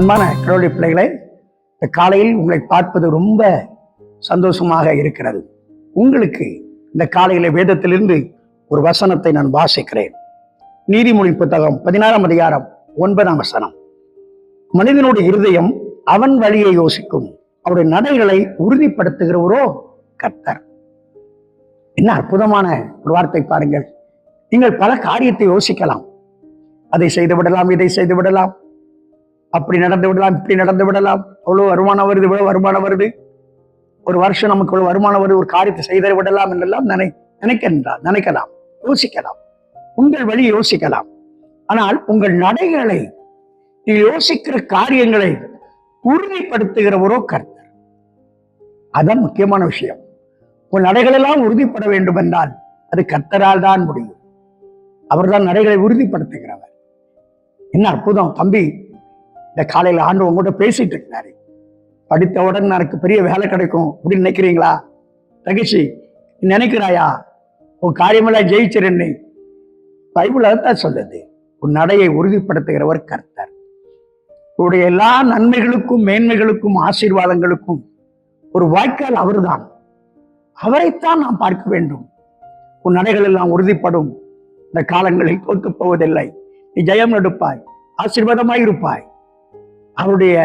அன்பான கடவுளுடைய பிள்ளைகளை இந்த காலையில் உங்களை பார்ப்பது ரொம்ப சந்தோஷமாக இருக்கிறது. உங்களுக்கு இந்த காலையில வேதத்திலிருந்து ஒரு வசனத்தை நான் வாசிக்கிறேன். நீதிமொழி புத்தகம் பதினாறாம் அதிகாரம் ஒன்பதாம் வசனம். மனிதனுடைய இருதயம் அவன் வழியை யோசிக்கும். அவருடைய நடைகளை உறுதிப்படுத்துகிறவரோ கர்த்தர். என்ன அற்புதமான ஒரு வார்த்தை பாருங்கள். நீங்கள் பல காரியத்தை யோசிக்கலாம். அதை செய்து விடலாம் இதை செய்து விடலாம் அப்படி நடந்து விடலாம் இப்படி நடந்து விடலாம். அவ்வளோ வருமானம் வருது இவ்வளவு வருமானம் வருது. ஒரு வருஷம் நமக்கு இவ்வளோ வருமானம் வருது ஒரு காரியத்தை செய்து விடலாம் என்றெல்லாம் நினை நினைக்கின்றார் நினைக்கலாம் யோசிக்கலாம். உங்கள் வழி யோசிக்கலாம். ஆனால் உங்கள் நடைகளை நீங்கள் யோசிக்கிற காரியங்களை உறுதிப்படுத்துகிறவரோ கர்த்தர். அதான் முக்கியமான விஷயம். உன் நடைகளெல்லாம் உறுதிப்பட வேண்டும் என்றால் அது கர்த்தரால் தான் முடியும். அவர்தான் நடைகளை உறுதிப்படுத்துகிறவர். என்ன அற்புதம். தம்பி இந்த காலையில் ஆண்டு உங்ககிட்ட பேசிட்டு இருக்கிறாரு. படித்தவுடன் எனக்கு பெரிய வேலை கிடைக்கும் அப்படின்னு நினைக்கிறீங்களா? தகிச்சி நினைக்கிறாயா? உன் காரியமெல்லாம் ஜெயிச்சிருன்னு. பைபிள் அதைத்தான் சொல்லுது. உன் நடையை உறுதிப்படுத்துகிறவர் கர்த்தர். உன்னுடைய எல்லா நன்மைகளுக்கும் மேன்மைகளுக்கும் ஆசீர்வாதங்களுக்கும் ஒரு வாய்க்கால் அவர்தான். அவரைத்தான் நாம் பார்க்க வேண்டும். உன் நடைகள் எல்லாம் உறுதிப்படும். இந்த காலங்களில் தோற்கப் போவதில்லை. நீ ஜெயம் எடுப்பாய். ஆசீர்வாதமாய் இருப்பாய். அவருடைய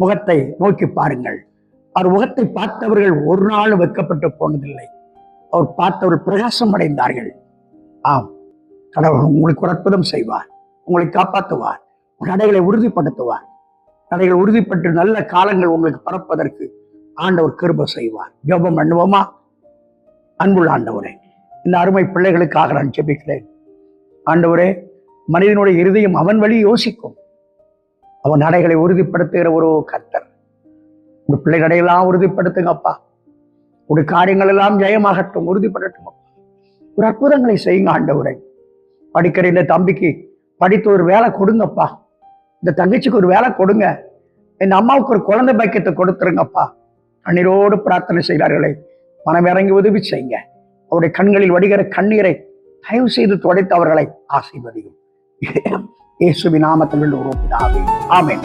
முகத்தை நோக்கி பாருங்கள். அவர் முகத்தை பார்த்தவர்கள் ஒரு நாள் வைக்கப்பட்டு போனதில்லை. அவர் பார்த்தவர்கள் பிரகாசம் அடைந்தார்கள். ஆம் கடவுள் உங்களுக்கு ஒரு அற்புதம் செய்வார் உங்களை காப்பாற்றுவார் நடைகளை உறுதிப்படுத்துவார். நடைகள் உறுதிப்பட்டு நல்ல காலங்கள் உங்களுக்கு பரப்பதற்கு ஆண்டவர் கிருப செய்வார். ஜெபம் பண்ணுவோமா? அன்புள்ள ஆண்டவரே இந்த அருமை பிள்ளைகளுக்காக நான் ஜெபிக்கிறேன். ஆண்டவரே மனிதனுடைய இருதயம் அவன் வழி யோசிக்கும். அவன் நடைகளை உறுதிப்படுத்துகிற ஒரு கர்த்தர். உங்க பிள்ளை நடையெல்லாம் உறுதிப்படுத்துங்கப்பா. உடைய காரியங்கள் எல்லாம் ஜெயமாகட்டும் உறுதிப்படட்டும் ஒரு அற்புதங்களை செய்யுங்க ஆண்டவரை. படிக்கிற இந்த தம்பிக்கு படித்து ஒரு வேலை கொடுங்கப்பா. இந்த தங்கச்சிக்கு ஒரு வேலை கொடுங்க. என் அம்மாவுக்கு ஒரு குழந்தை பைக்கியத்தை கொடுத்துருங்கப்பா. கண்ணீரோடு பிரார்த்தனை செய்கிறார்களே. மனம் இறங்கி உதவி செய்யுங்க. அவருடைய கண்களில் வடிகிற கண்ணீரை தயவு செய்து துடைத்து அவர்களை ஆசீர்வதியும். இயேசுவின் நாமத்தில் உள்ள உருவாப்பிதாவே. ஆமென்.